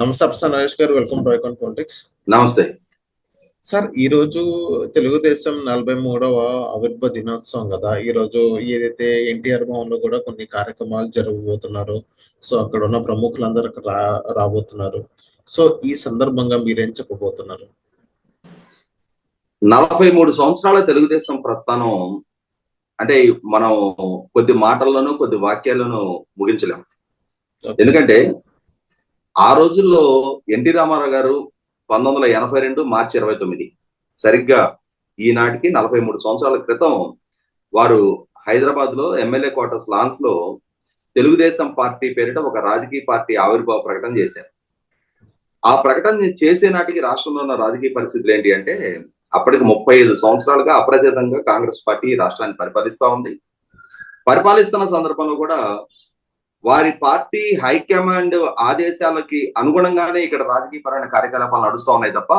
నమస్తే Apsa Naresh garu welcome to icon politics. నమస్తే. Sir ఈ రోజు తెలుగుదేశం నలభై మూడవ ఆవిర్భ దినోత్సవం కదా. ఈ రోజు ఏదైతే ఎన్టీఆర్ భవన్లో కూడా కొన్ని కార్యక్రమాలు జరగబోతున్నారు సో అక్కడ ఉన్న ప్రముఖులందరూ అక్కడ రా రాబోతున్నారు. సో ఈ సందర్భంగా మీరేం చెప్పబోతున్నారు? నలభై మూడు సంవత్సరాల తెలుగుదేశం ప్రస్థానం అంటే మనం కొద్ది మాటల్లోనూ కొద్ది వాక్యాలను ముగించలేం. ఎందుకంటే ఆ రోజుల్లో ఎన్టీ రామారావు గారు పంతొమ్మిది వందల ఎనభై రెండు మార్చి ఇరవై తొమ్మిది సరిగ్గా ఈనాటికి నలభై మూడు సంవత్సరాల క్రితం వారు హైదరాబాద్లో ఎమ్మెల్యే క్వార్టర్స్ లాన్స్లో తెలుగుదేశం పార్టీ పేరిట ఒక రాజకీయ పార్టీ ఆవిర్భావ ప్రకటన చేశారు. ఆ ప్రకటన చేసే నాటికి రాష్ట్రంలో ఉన్న రాజకీయ పరిస్థితులు ఏంటి అంటే అప్పటికి ముప్పై ఐదు సంవత్సరాలుగా అప్రతితంగా కాంగ్రెస్ పార్టీ రాష్ట్రాన్ని పరిపాలిస్తా ఉంది. పరిపాలిస్తున్న సందర్భంలో కూడా వారి పార్టీ హైకమాండ్ ఆదేశాలకి అనుగుణంగానే ఇక్కడ రాజకీయపరమైన కార్యకలాపాలు నడుస్తూ ఉన్నాయి తప్ప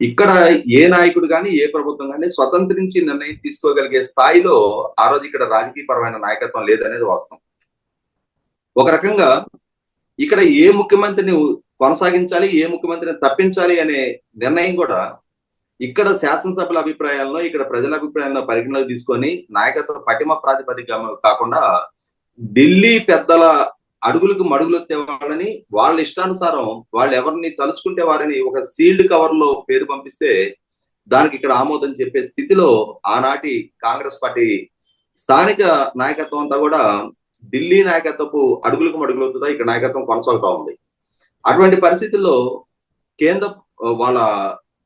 ఇక్కడ ఏ నాయకుడు కానీ ఏ ప్రభుత్వం కానీ స్వతంత్రించి నిర్ణయం తీసుకోగలిగే స్థాయిలో ఆ రోజు ఇక్కడ రాజకీయపరమైన నాయకత్వం లేదనేది వాస్తవం. ఒక రకంగా ఇక్కడ ఏ ముఖ్యమంత్రిని కొనసాగించాలి ఏ ముఖ్యమంత్రిని తప్పించాలి అనే నిర్ణయం కూడా ఇక్కడ శాసనసభల అభిప్రాయాలను ఇక్కడ ప్రజల అభిప్రాయాలను పరిగణలోకి తీసుకొని నాయకత్వ పటిమ ప్రాతిపదిక కాకుండా ఢిల్లీ పెద్దల అడుగులకు మడుగులు వాళ్ళని వాళ్ళ ఇష్టానుసారం వాళ్ళు ఎవరిని తలుచుకుంటే వారిని ఒక సీల్డ్ కవర్లో పేరు పంపిస్తే దానికి ఇక్కడ ఆమోదం చెప్పే స్థితిలో ఆనాటి కాంగ్రెస్ పార్టీ స్థానిక నాయకత్వం అంతా కూడా ఢిల్లీ నాయకత్వపు అడుగులకు మడుగులవుతుందా ఇక్కడ నాయకత్వం కొనసాగుతా ఉంది. అటువంటి పరిస్థితుల్లో కేంద్ర వాళ్ళ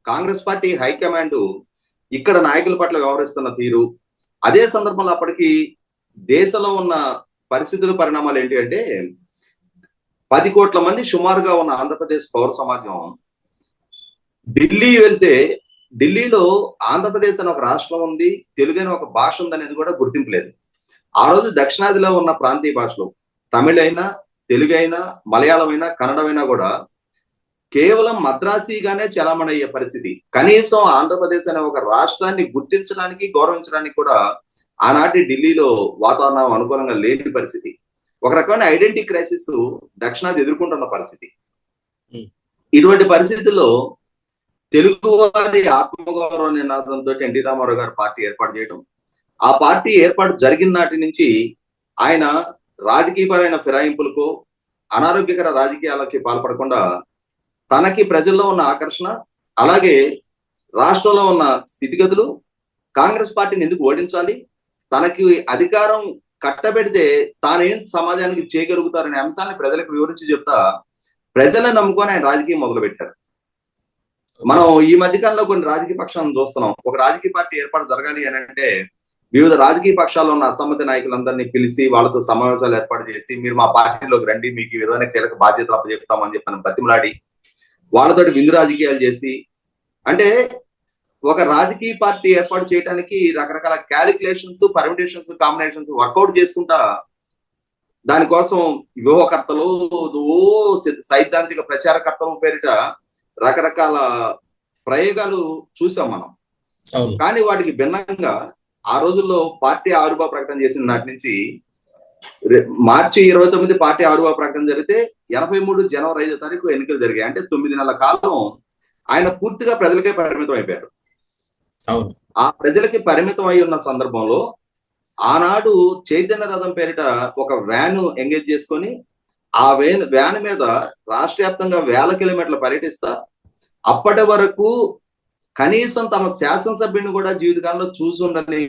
కాంగ్రెస్ పార్టీ హైకమాండ్ ఇక్కడ నాయకుల పట్ల వ్యవహరిస్తున్న తీరు అదే సందర్భంలో అప్పటికి దేశంలో ఉన్న పరిస్థితుల పరిణామాలు ఏంటి అంటే పది కోట్ల మంది సుమారుగా ఉన్న ఆంధ్రప్రదేశ్ పౌర సమాజం ఢిల్లీ వెళ్తే ఢిల్లీలో ఆంధ్రప్రదేశ్ అని ఒక రాష్ట్రం ఉంది తెలుగు అనే ఒక భాష ఉంది అనేది కూడా గుర్తింపు లేదు. ఆ రోజు దక్షిణాదిలో ఉన్న ప్రాంతీయ భాషలు తమిళ అయినా తెలుగు అయినా మలయాళం అయినా కన్నడమైనా కూడా కేవలం మద్రాసీగానే చలామణయ్యే పరిస్థితి. కనీసం ఆంధ్రప్రదేశ్ అనే ఒక రాష్ట్రాన్ని గుర్తించడానికి గౌరవించడానికి కూడా ఆనాటి ఢిల్లీలో వాతావరణం అనుకూలంగా లేని పరిస్థితి. ఒక రకమైన ఐడెంటిటీ క్రైసిస్ దక్షిణాది ఎదుర్కొంటున్న పరిస్థితి. ఇటువంటి పరిస్థితుల్లో తెలుగు వారి ఆత్మగౌరవ నినాదంతో ఎన్టీ రామారావు గారు పార్టీ ఏర్పాటు చేయడం ఆ పార్టీ ఏర్పాటు జరిగిన నాటి నుంచి ఆయన రాజకీయపరమైన ఫిరాయింపులకు అనారోగ్యకర రాజకీయాలకి పాల్పడకుండా తనకి ప్రజల్లో ఉన్న ఆకర్షణ అలాగే రాష్ట్రంలో ఉన్న స్థితిగతులు కాంగ్రెస్ పార్టీని ఎందుకు ఓడించాలి? తనకి అధికారం కట్టబెడితే తానేం సమాజానికి చేయగలుగుతారనే అంశాన్ని ప్రజలకు వివరించి చెప్తా ప్రజలను నమ్ముకొని ఆయన రాజకీయం మొదలు పెట్టారు మనం ఈ మధ్యకాలంలో కొన్ని రాజకీయ పక్షాలను చూస్తున్నాం. ఒక రాజకీయ పార్టీ ఏర్పాటు జరగాలి అని అంటే వివిధ రాజకీయ పక్షాల్లో ఉన్న అసమ్మతి నాయకులందరినీ పిలిచి వాళ్ళతో సమావేశాలు ఏర్పాటు చేసి మీరు మా పార్టీలోకి రండి మీకు ఈ విధమైన కీలక బాధ్యతలు అప్పచెప్తామని చెప్పి బతిమలాడి వాళ్ళతోటి విందు రాజకీయాలు చేసి అంటే ఒక రాజకీయ పార్టీ ఏర్పాటు చేయడానికి రకరకాల క్యాలిక్యులేషన్స్ పర్మిటేషన్స్ కాంబినేషన్స్ వర్కౌట్ చేసుకుంటా దానికోసం వ్యూహకర్తలు ఓ సైద్ధాంతిక ప్రచారకర్తలు పేరిట రకరకాల ప్రయోగాలు చూసాం మనం. కానీ వాటికి భిన్నంగా ఆ రోజుల్లో పార్టీ ఆవిర్భావ ప్రకటన చేసిన నాటి నుంచి మార్చి ఇరవై తొమ్మిది పార్టీ ఆవిర్భావ ప్రకటన జరిగితే ఎనభై మూడు జనవరి ఐదో తారీఖు ఎన్నికలు జరిగాయి. అంటే తొమ్మిది నెలల కాలం ఆయన పూర్తిగా ప్రజలకే పరిమితం అయిపోయారు ఆ ప్రజలకి పరిమితం అయి ఉన్న సందర్భంలో ఆనాడు చైతన్య రథం పేరిట ఒక వ్యాన్ ఎంగేజ్ చేసుకొని ఆ వ్యాన్ వ్యాన్ మీద రాష్ట్ర వ్యాప్తంగా వేల కిలోమీటర్లు పర్యటిస్తా అప్పటి వరకు కనీసం తమ శాసనసభ్యుని కూడా జీవితకాలంలో చూసుండని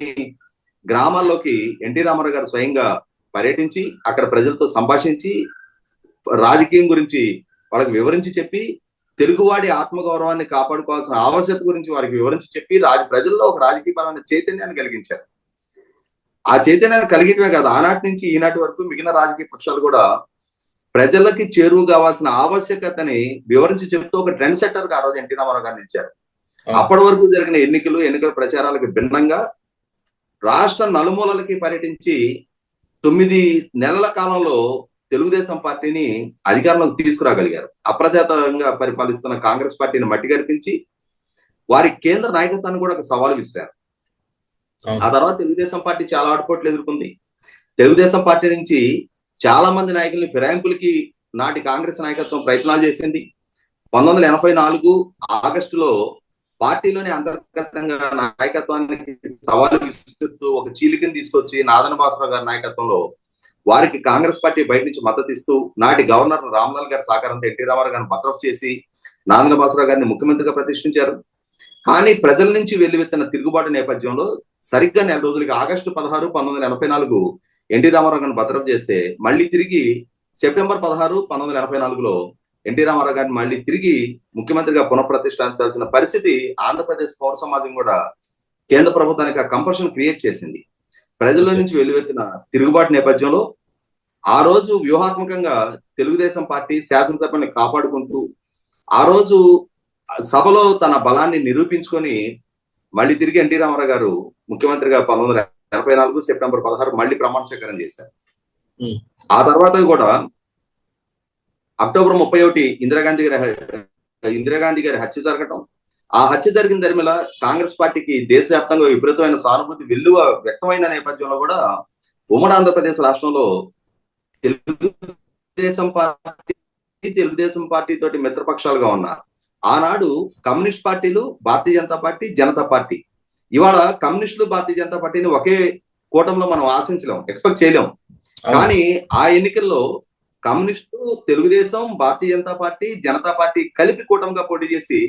గ్రామాల్లోకి ఎన్టీ రామారావు గారు స్వయంగా పర్యటించి అక్కడ ప్రజలతో సంభాషించి రాజకీయం గురించి వాళ్ళకి వివరించి చెప్పి తెలుగువాడి ఆత్మగౌరవాన్ని కాపాడుకోవాల్సిన ఆవశ్యకత గురించి వారికి వివరించి చెప్పి రాజ ప్రజల్లో ఒక రాజకీయపరమైన చైతన్యాన్ని కలిగించారు. ఆ చైతన్యాన్ని కలిగించమే కాదు ఆనాటి నుంచి ఈనాటి వరకు మిగిలిన రాజకీయ పక్షాలు కూడా ప్రజలకి చేరువు కావాల్సిన ఆవశ్యకతని వివరించి చెప్తూ ఒక ట్రెండ్ సెట్టర్గా ఆ రోజు ఎన్టీ రామారావు గారిని ఇచ్చారు. అప్పటి వరకు జరిగిన ఎన్నికలు ఎన్నికల ప్రచారాలకు భిన్నంగా రాష్ట్ర నలుమూలలకి పర్యటించి తొమ్మిది నెలల కాలంలో తెలుగుదేశం పార్టీని అధికారంలోకి తీసుకురాగలిగారు. అప్రజాతంగా పరిపాలిస్తున్న కాంగ్రెస్ పార్టీని మట్టి కనిపించి వారి కేంద్ర నాయకత్వాన్ని కూడా ఒక సవాలు విసిరారు. ఆ తర్వాత తెలుగుదేశం పార్టీ చాలా ఆటుపోట్లు ఎదుర్కొంది. తెలుగుదేశం పార్టీ నుంచి చాలా మంది నాయకుల్ని ఫిరాయింపులకి నాటి కాంగ్రెస్ నాయకత్వం ప్రయత్నాలు చేసింది. పంతొమ్మిది వందల ఎనభై నాలుగు ఆగస్టులో పార్టీలోని అంతర్గతంగా నాయకత్వానికి సవాలు విసురుతూ ఒక చీలికని తీసుకొచ్చి నాదన భాస్కర్ గారి నాయకత్వంలో వారికి కాంగ్రెస్ పార్టీ బయట నుంచి మద్దతు ఇస్తూ నాటి గవర్నర్ రామ్లాల్ గారి సహకారంతో ఎన్టీ రామారావు గారిని బర్తరఫ్ చేసి నాంద్ర భాస్కర్ గారిని ముఖ్యమంత్రిగా ప్రతిష్ఠించారు. కానీ ప్రజల నుంచి వెల్లువెత్తిన తిరుగుబాటు నేపథ్యంలో సరిగ్గా నెల రోజులకి ఆగస్టు పదహారు పంతొమ్మిది వందల ఎనభై నాలుగు ఎన్టీ రామారావు గారిని భద్రం చేస్తే మళ్ళీ తిరిగి సెప్టెంబర్ పదహారు పంతొమ్మిది వందల ఎనభై నాలుగులో ఎన్టీ రామారావు గారిని మళ్ళీ తిరిగి ముఖ్యమంత్రిగా పునఃప్రతిష్ఠించాల్సిన పరిస్థితి ఆంధ్రప్రదేశ్ పౌర సమాజం కూడా కేంద్ర ప్రభుత్వానికి ఆ కంపల్షన్ క్రియేట్ చేసింది. ప్రజల నుంచి వెల్లువెత్తిన తిరుగుబాటు నేపథ్యంలో ఆ రోజు వ్యూహాత్మకంగా తెలుగుదేశం పార్టీ శాసనసభని కాపాడుకుంటూ ఆ రోజు సభలో తన బలాన్ని నిరూపించుకొని మళ్ళీ తిరిగి ఎన్టీ రామారావు గారు ముఖ్యమంత్రిగా పంతొమ్మిది వందల ఎనభై నాలుగు సెప్టెంబర్ పదహారు మళ్ళీ ప్రమాణ స్వీకారం చేశారు. ఆ తర్వాత కూడా అక్టోబర్ ముప్పై ఒకటి ఇందిరాగాంధీ గారి ఇందిరాగాంధీ గారి హత్య జరగటం ఆ హత్య జరిగిన దరిమిల కాంగ్రెస్ పార్టీకి దేశవ్యాప్తంగా విపరీతమైన సానుభూతి వెల్లువ వ్యక్తమైన నేపథ్యంలో కూడా ఉమ్మడి ఆంధ్రప్రదేశ్ రాష్ట్రంలో తెలుగుదేశం పార్టీ తెలుగుదేశం పార్టీ తోటి మిత్రపక్షాలుగా ఉన్నారు ఆనాడు కమ్యూనిస్ట్ పార్టీలు భారతీయ జనతా పార్టీ జనతా పార్టీ. ఇవాళ కమ్యూనిస్టులు భారతీయ జనతా పార్టీని ఒకే కూటంలో మనం ఆశించలేం ఎక్స్పెక్ట్ చేయలేం. కానీ ఆ ఎన్నికల్లో communist Telugu Desam Bharatiya Janata party Janata party కలిపి కూటమిగా పోటీ చేసి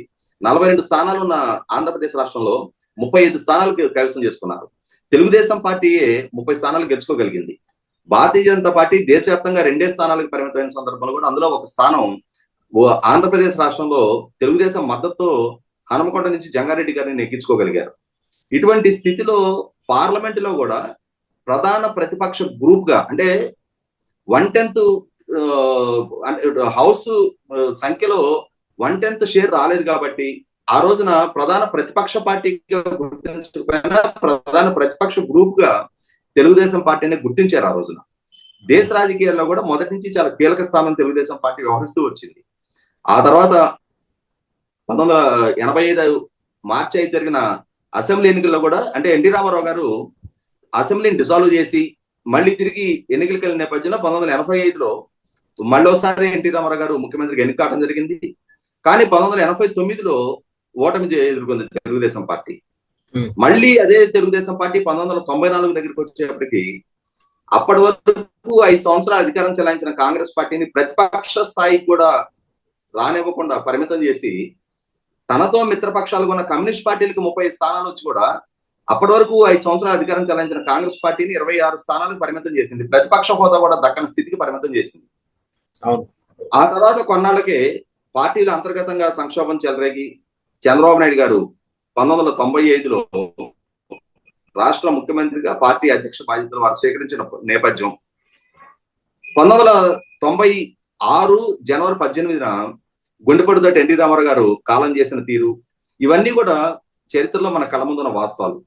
నలభై రెండు స్థానాలు ఉన్న ఆంధ్రప్రదేశ్ రాష్ట్రంలో ముప్పై ఐదు స్థానాలు కైవసం చేసుకున్నారు. తెలుగుదేశం పార్టీయే ముప్పై స్థానాలు గెలుచుకోగలిగింది. భారతీయ జనతా పార్టీ దేశవ్యాప్తంగా రెండే స్థానాలకు పరిమితమైన సందర్భంలో కూడా అందులో ఒక స్థానం ఆంధ్రప్రదేశ్ రాష్ట్రంలో తెలుగుదేశం మద్దతుతో హనుమకొండ నుంచి జంగారెడ్డి గారిని నెగ్గించుకోగలిగారు. ఇటువంటి స్థితిలో పార్లమెంట్లో కూడా ప్రధాన ప్రతిపక్ష గ్రూప్గా అంటే వన్ టెన్త్ హౌస్ సంఖ్యలో వన్ టెన్త్ షేర్ రాలేదు కాబట్టి ఆ రోజున ప్రధాన ప్రతిపక్ష పార్టీగా గుర్తించకపోయినా ప్రధాన ప్రతిపక్ష గ్రూప్గా తెలుగుదేశం పార్టీని గుర్తించారు ఆ రోజున. దేశ రాజకీయాల్లో కూడా మొదటి నుంచి చాలా కీలక స్థానం తెలుగుదేశం పార్టీ వ్యవహరిస్తూ వచ్చింది. ఆ తర్వాత పంతొమ్మిది వందల ఎనభై ఐదు మార్చి ఐదు జరిగిన అసెంబ్లీ ఎన్నికల్లో కూడా అంటే ఎన్టీ రామారావు గారు అసెంబ్లీని డిసాల్వ్ చేసి మళ్ళీ తిరిగి ఎన్నికలకు వెళ్ళిన నేపథ్యంలో పంతొమ్మిది వందల ఎనభై ఐదులో ఒకసారి ఎన్టీ రామారావు గారు ముఖ్యమంత్రికి ఎన్నిక కావడం జరిగింది. కానీ పంతొమ్మిది వందల ఎనభై తొమ్మిదిలో ఓటమి ఎదుర్కొంది తెలుగుదేశం పార్టీ. మళ్ళీ అదే తెలుగుదేశం పార్టీ పంతొమ్మిది వందల తొంభై నాలుగు దగ్గరికి వచ్చేప్పటికి అప్పటి వరకు ఐదు సంవత్సరాలు అధికారం చెలాయించిన కాంగ్రెస్ పార్టీని ప్రతిపక్ష స్థాయికి కూడా రానివ్వకుండా పరిమితం చేసి తనతో మిత్రపక్షాలు ఉన్న కమ్యూనిస్ట్ పార్టీలకు ముప్పై స్థానాలు వచ్చి కూడా అప్పటి వరకు ఐదు సంవత్సరాలు అధికారం చెలాయించిన కాంగ్రెస్ పార్టీని ఇరవై ఆరు స్థానాలకు పరిమితం చేసింది ప్రతిపక్ష హోదా కూడా దక్కని స్థితికి పరిమితం చేసింది. ఆ తర్వాత కొన్నాళ్ళకే పార్టీల అంతర్గతంగా సంక్షోభం చెలరేగి చంద్రబాబు నాయుడు గారు పంతొమ్మిది వందల తొంభై ఐదులో రాష్ట్ర ముఖ్యమంత్రిగా పార్టీ అధ్యక్ష బాధ్యతలు వారు స్వీకరించిన నేపథ్యం. పంతొమ్మిది వందల తొంభై ఆరు జనవరి పద్దెనిమిదిన గుండెపడితో ఎన్టీ రామారావు గారు కాలం చేసిన తీరు ఇవన్నీ కూడా చరిత్రలో మన కళ్ళ ముందున్న వాస్తవాలు.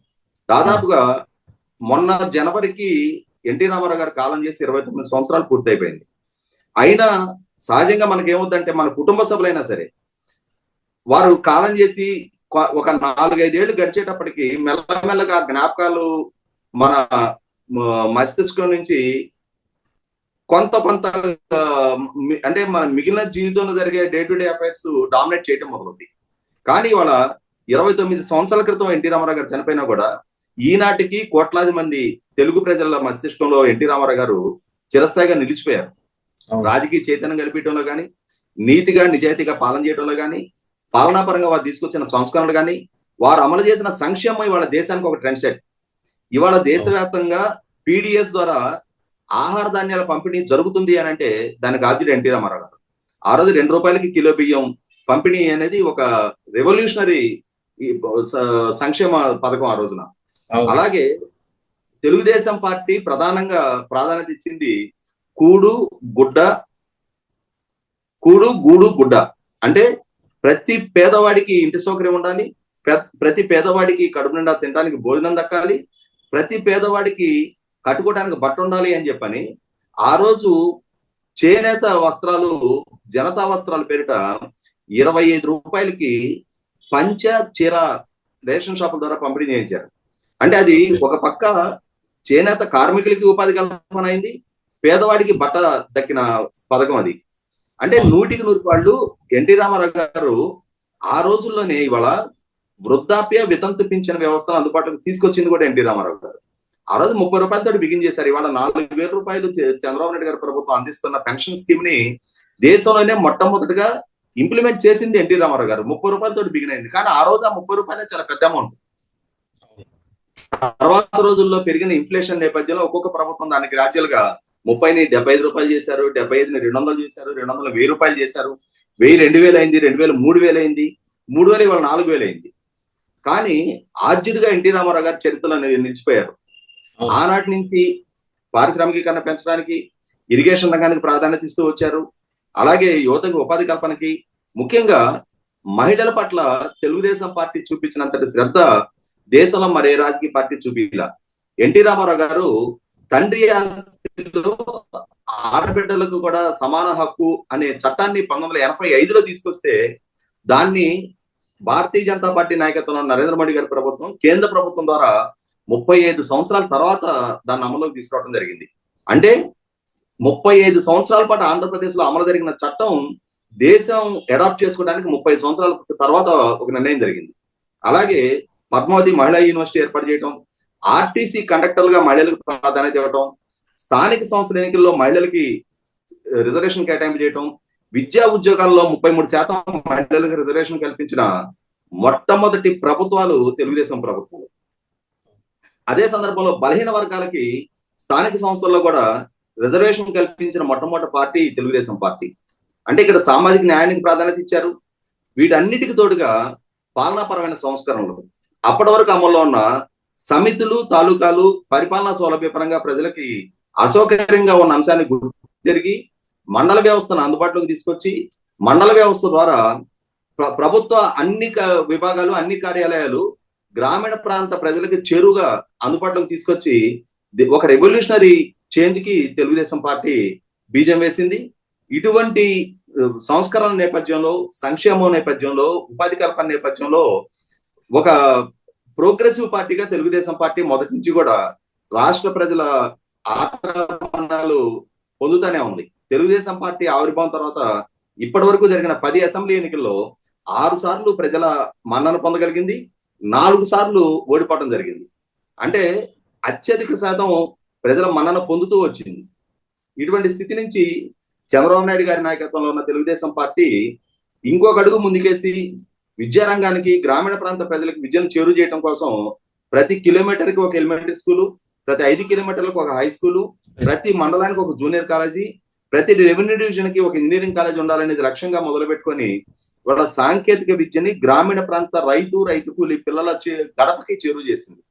దాదాపుగా మొన్న జనవరికి ఎన్టీ రామారావు గారు కాలం చేసి ఇరవై తొమ్మిది సంవత్సరాలు పూర్తయిపోయింది. అయినా సహజంగా మనకి మన కుటుంబ సభ్యులైనా సరే వారు కాలం చేసి ఒక నాలుగైదేళ్ళు గడిచేటప్పటికి మెల్లమెల్లగా జ్ఞాపకాలు మన మస్తిష్కం నుంచి కొంత కొంత అంటే మన మిగిలిన జీవితంలో జరిగే day to day affairs dominate చేయడం మొదలుంది కానీ ఇవాళ ఇరవై తొమ్మిది సంవత్సరాల క్రితం ఎన్టీ రామారావు గారు చనిపోయినా కూడా ఈనాటికి కోట్లాది మంది తెలుగు ప్రజల మస్తిష్కంలో ఎన్టీ రామారావు గారు చిరస్థాయిగా నిలిచిపోయారు. రాజకీయ చైతన్యం కల్పించడంలో కానీ నీతిగా నిజాయితీగా పాలన చేయడంలో కానీ పాలనాపరంగా వారు తీసుకొచ్చిన సంస్కరణలు కానీ వారు అమలు చేసిన సంక్షేమం ఇవాళ దేశానికి ఒక ట్రెండ్ సెట్ ఇవాళ దేశవ్యాప్తంగా పీడిఎస్ ద్వారా ఆహార ధాన్యాల పంపిణీ జరుగుతుంది అని అంటే దానికి ఆద్యుడు ఎన్టీ రామారావు గారు. ఆ రోజు రెండు రూపాయలకి కిలో బియ్యం పంపిణీ అనేది ఒక రెవల్యూషనరీ సంక్షేమ పథకం ఆ రోజున. అలాగే తెలుగుదేశం పార్టీ ప్రధానంగా ప్రాధాన్యత ఇచ్చింది కూడు గుడ్డ కూడు గూడు గుడ్డ. అంటే ప్రతి పేదవాడికి ఇంటి సౌకర్యం ఉండాలి ప్ర- ప్రతి పేదవాడికి కడుపు నిండా తినడానికి భోజనం దక్కాలి ప్రతి పేదవాడికి కట్టుకోవడానికి బట్ట ఉండాలి అని చెప్పని ఆ రోజు చేనేత వస్త్రాలు జనతా వస్త్రాల పేరిట ఇరవై ఐదు రూపాయలకి పంచ చీర రేషన్ షాపుల ద్వారా పంపిణీ చేయించారు అంటే అది ఒక పక్క చేనేత కార్మికులకి ఉపాధి కల్పన అయింది పేదవాడికి బట్ట దక్కిన పథకం అది. అంటే నూటికి నూరు వాళ్ళు ఎన్టీ రామారావు గారు ఆ రోజుల్లోనే ఇవాళ వృద్ధాప్య వితంతు పింఛన్ వ్యవస్థను అందుబాటులోకి తీసుకొచ్చింది కూడా ఎన్టీ రామారావు గారు. ఆ రోజు ముప్పై రూపాయలతో బిగిన్ చేశారు. ఇవాళ నాలుగు వేల రూపాయలు చంద్రబాబు నాయుడు గారి ప్రభుత్వం అందిస్తున్న పెన్షన్ స్కీమ్ని దేశంలోనే మొట్టమొదటిగా ఇంప్లిమెంట్ చేసింది ఎన్టీ రామారావు గారు. ముప్పై రూపాయలతో బిగిన్ అయింది. కానీ ఆ రోజు ఆ ముప్పై రూపాయలే చాలా పెద్ద అమౌంట్. తర్వాత రోజుల్లో పెరిగిన ఇన్ఫ్లేషన్ నేపథ్యంలో ఒక్కొక్క ప్రభుత్వం దాన్ని గ్రాడ్యువల్గా ముప్పైని డెబ్బై ఐదు రూపాయలు చేశారు డెబ్బై ఐదుని రెండు వందలు చేశారు రెండు వందలు వెయ్యి రూపాయలు చేశారు వెయ్యి రెండు వేలు అయింది రెండు వేలు మూడు వేలు అయింది మూడు వేలు ఇవాళ నాలుగు వేలు అయింది. కానీ ఆద్యుడిగా ఎన్టీ రామారావు గారు చరిత్రలో ని- నిలిచిపోయారు. ఆనాటి నుంచి పారిశ్రామికీకరణ పెంచడానికి ఇరిగేషన్ రంగానికి ప్రాధాన్యత ఇస్తూ వచ్చారు. అలాగే యువతకు ఉపాధి కల్పనకి ముఖ్యంగా మహిళల పట్ల తెలుగుదేశం పార్టీ చూపించినంతటి శ్రద్ధ దేశంలో మరే రాజకీయ పార్టీ చూపిలా. ఎన్టీ రామారావు గారు తండ్రి ఆస్తిలో ఆడబిడ్డలకు కూడా సమాన హక్కు అనే చట్టాన్ని పంతొమ్మిది వందల ఎనభై ఐదులో తీసుకొస్తే దాన్ని భారతీయ జనతా పార్టీ నాయకత్వంలో నరేంద్ర మోడీ గారి ప్రభుత్వం కేంద్ర ప్రభుత్వం ద్వారా ముప్పై ఐదు సంవత్సరాల తర్వాత దాన్ని అమలులోకి తీసుకురావడం జరిగింది. అంటే ముప్పై ఐదు సంవత్సరాల పాటు ఆంధ్రప్రదేశ్లో అమలు జరిగిన చట్టం దేశం అడాప్ట్ చేసుకోవడానికి ముప్పై సంవత్సరాల తర్వాత ఒక నిర్ణయం జరిగింది. అలాగే పద్మావతి మహిళా యూనివర్సిటీ ఏర్పాటు చేయడం ఆర్టీసీ కండక్టర్లుగా మహిళలకు ప్రాధాన్యత ఇవ్వటం స్థానిక సంస్థల ఎన్నికల్లో మహిళలకి రిజర్వేషన్ కేటాయింపు చేయటం విద్యా ఉద్యోగాల్లో ముప్పై మూడు శాతం మహిళలకు రిజర్వేషన్ కల్పించిన మొట్టమొదటి ప్రభుత్వాలు తెలుగుదేశం ప్రభుత్వాలు. అదే సందర్భంలో బలహీన వర్గాలకి స్థానిక సంస్థల్లో కూడా రిజర్వేషన్ కల్పించిన మొట్టమొదటి పార్టీ తెలుగుదేశం పార్టీ. అంటే ఇక్కడ సామాజిక న్యాయానికి ప్రాధాన్యత ఇచ్చారు. వీటన్నిటికి తోడుగా పాలనాపరమైన సంస్కరణలు. అప్పటి వరకు అమల్లో ఉన్న సమితులు తాలూకాలు పరిపాలనా సౌలభ్యపరంగా ప్రజలకి అసౌకర్యంగా ఉన్న అంశాన్ని జరిగి మండల వ్యవస్థను అందుబాటులోకి తీసుకొచ్చి మండల వ్యవస్థ ద్వారా ప్ర- ప్రభుత్వ అన్ని క- విభాగాలు అన్ని కార్యాలయాలు గ్రామీణ ప్రాంత ప్రజలకు చేరువుగా అందుబాటులోకి తీసుకొచ్చి ఒక రెవల్యూషనరీ చేంజ్కి తెలుగుదేశం పార్టీ బీజం వేసింది. ఇటువంటి సంస్కరణ నేపథ్యంలో సంక్షేమం నేపథ్యంలో ఉపాధి కల్పన నేపథ్యంలో ఒక ప్రోగ్రెసివ్ పార్టీగా తెలుగుదేశం పార్టీ మొదటి నుంచి కూడా రాష్ట్ర ప్రజల ఆదరణలు పొందుతూనే ఉంది. తెలుగుదేశం పార్టీ ఆవిర్భావం తర్వాత ఇప్పటి వరకు జరిగిన పది అసెంబ్లీ ఎన్నికల్లో ఆరు సార్లు ప్రజల మన్నన పొందగలిగింది నాలుగు సార్లు ఓడిపోవడం జరిగింది. అంటే అత్యధిక శాతం ప్రజల మన్నన పొందుతూ వచ్చింది. ఇటువంటి స్థితి నుంచి చంద్రబాబు నాయుడు గారి నాయకత్వంలో ఉన్న తెలుగుదేశం పార్టీ ఇంకొక అడుగు ముందుకేసి విద్యారంగానికి గ్రామీణ ప్రాంత ప్రజలకు విద్యను చేరు చేయడం కోసం ప్రతి కిలోమీటర్కి ఒక ఎలిమెంటరీ స్కూలు ప్రతి ఐదు కిలోమీటర్లకు ఒక హై స్కూలు ప్రతి మండలానికి ఒక జూనియర్ కాలేజీ ప్రతి రెవెన్యూ డివిజన్కి ఒక ఇంజనీరింగ్ కాలేజ్ ఉండాలనేది లక్ష్యంగా మొదలు పెట్టుకొని వాళ్ళ సాంకేతిక విద్యని గ్రామీణ ప్రాంత రైతు రైతు కూలి పిల్లల చే- గడపకి చేరువ చేసింది.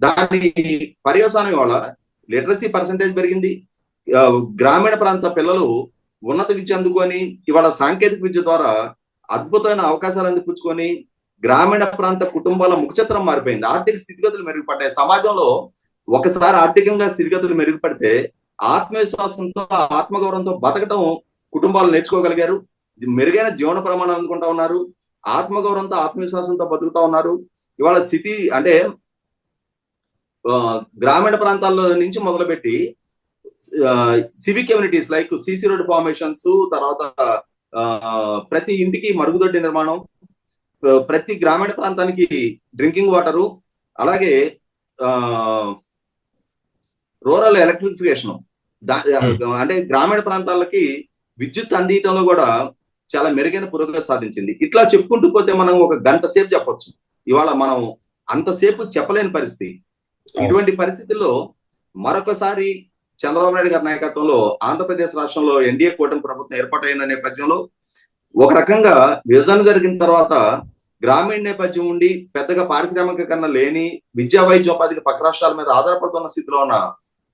దాని పర్యవసానం వల్ల లిటరసీ పర్సంటేజ్ పెరిగింది. గ్రామీణ ప్రాంత పిల్లలు ఉన్నత విద్య అందుకొని ఇవాళ సాంకేతిక విద్య ద్వారా అద్భుతమైన అవకాశాలు అందిపుచ్చుకొని గ్రామీణ ప్రాంత కుటుంబాల ముఖచిత్రం మారిపోయింది. ఆర్థిక స్థితిగతులు మెరుగుపడ్డాయి. సమాజంలో ఒకసారి ఆర్థికంగా స్థితిగతులు మెరుగుపడితే ఆత్మవిశ్వాసంతో ఆత్మగౌరవంతో బతకటం కుటుంబాలు నేర్చుకోగలిగారు. మెరుగైన జీవన ప్రమాణాలు అందుకుంటా ఉన్నారు. ఆత్మగౌరవంతో ఆత్మవిశ్వాసంతో బతుకుతా ఉన్నారు. ఇవాళ సిటీ అంటే గ్రామీణ ప్రాంతాల్లో నుంచి మొదలుపెట్టి civic communities like CC road formations తర్వాత ప్రతి ఇంటికి మరుగుదొడ్డి నిర్మాణం ప్రతి గ్రామీణ ప్రాంతానికి డ్రింకింగ్ వాటరు అలాగే రూరల్ ఎలక్ట్రిఫికేషన్. అంటే గ్రామీణ ప్రాంతాలకి విద్యుత్ అందించడంలో కూడా చాలా మెరుగైన పురోగతి సాధించింది. ఇట్లా చెప్పుకుంటూ పోతే మనం ఒక గంట సేపు చెప్పొచ్చు. ఇవాళ మనం అంతసేపు చెప్పలేని పరిస్థితి. ఇటువంటి పరిస్థితుల్లో మరొకసారి చంద్రబాబు నాయుడు గారి నాయకత్వంలో ఆంధ్రప్రదేశ్ రాష్ట్రంలో ఎన్డీఏ కూటమి ప్రభుత్వం ఏర్పాటైన నేపథ్యంలో ఒక రకంగా విభజన జరిగిన తర్వాత గ్రామీణ నేపథ్యం ఉండి పెద్దగా పారిశ్రామికీకరణ లేని విద్యా వైద్యోపాధికి పక్క రాష్ట్రాల మీద ఆధారపడుతున్న స్థితిలో ఉన్న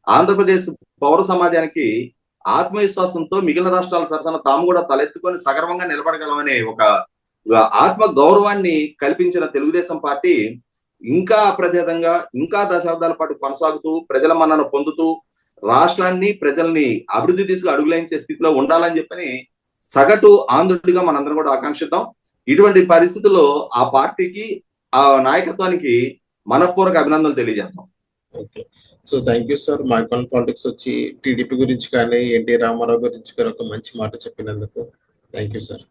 ఆంధ్రప్రదేశ్ పౌర సమాజానికి ఆత్మవిశ్వాసంతో మిగిలిన రాష్ట్రాల సరసన తాము కూడా తలెత్తుకొని సగర్వంగా నిలబడగలమనే ఒక ఆత్మ గౌరవాన్ని కల్పించిన తెలుగుదేశం పార్టీ ఇంకా అప్రతిహతంగా ఇంకా దశాబ్దాల పాటు కొనసాగుతూ ప్రజల మన్నను పొందుతూ రాష్ట్రాన్ని ప్రజల్ని అభివృద్ధి దిశగా అడుగులైంచే స్థితిలో ఉండాలని చెప్పని సగటు ఆంధ్రుడిగా మనందరం కూడా ఆకాంక్షిద్దాం. ఇటువంటి పరిస్థితుల్లో ఆ పార్టీకి ఆ నాయకత్వానికి మనపూర్వక అభినందనలు తెలియజేద్దాం. Okay. So thank you sir. మా కాన్ పాలిటిక్స్ వచ్చి టీడీపీ గురించి కానీ ఎన్టీ రామారావు గురించి కూడా ఒక మంచి మాట చెప్పినందుకు థ్యాంక్ యూ సార్.